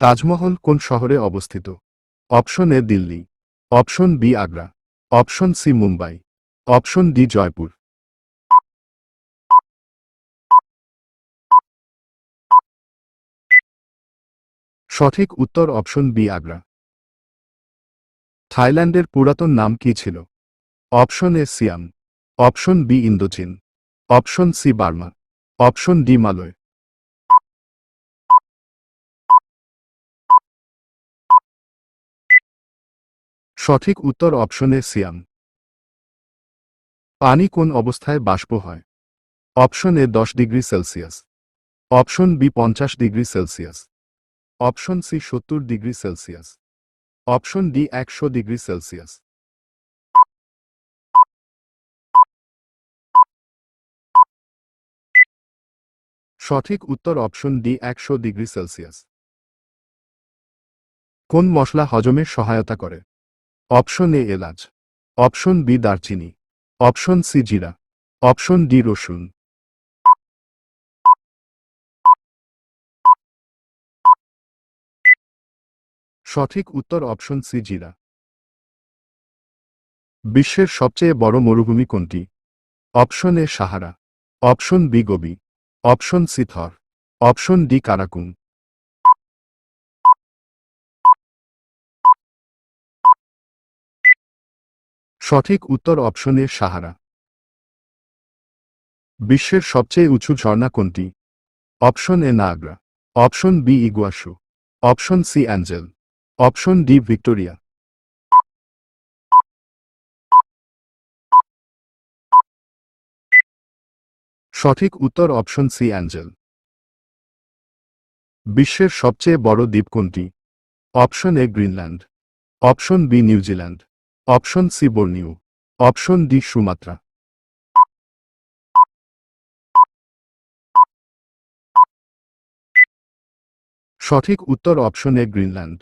তাজমহল কোন শহরে অবস্থিত? Option A Delhi. Option B Agra. Option C Mumbai. Option D Jaipur. সঠিক উত্তর অপশন বি আগ্রা। থাইল্যান্ডের পুরাতন নাম কি ছিল? Option A Siam. Option B ইন্দোচীন। Option C Burma. Option D Malay. সঠিক উত্তর অপশনে এ সিয়াম। পানি কোন অবস্থায় বাষ্প হয়? অপশন এ দশ ডিগ্রি সেলসিয়াস। অপশন বি পঞ্চাশ ডিগ্রি সেলসিয়াস। অপশন সি সত্তর ডিগ্রি সেলসিয়াস। অপশন ডি একশো ডিগ্রি সেলসিয়াস। সঠিক উত্তর অপশন ডি একশো ডিগ্রি সেলসিয়াস। কোন মশলা হজমে সহায়তা করে? অপশন এ এলাচ, অপশন বি দারচিনি, অপশন সি জিরা, অপশন ডি রসুন। সঠিক উত্তর অপশন সি জিরা। বিশ্বের সবচেয়ে বড় মরুভূমি কোনটি? Option A Sahara, option B Gobi, option C Thar, option D Karakum. সঠিক উত্তর অপশন সাহারা। বিশ্বের সবচেয়ে উঁচু ঝর্ণা কোনটি? Option A Niagara. Option B Iguazu. Option C Angel. Option D Victoria. সঠিক উত্তর অপশন সি অ্যাঞ্জেল। বিশ্বের সবচেয়ে বড় দ্বীপ কোনটি? Option A Greenland. Option B New Zealand. Option C Borneo option D Sumatra. সঠিক উত্তর অপশন এ গ্রিনল্যান্ড।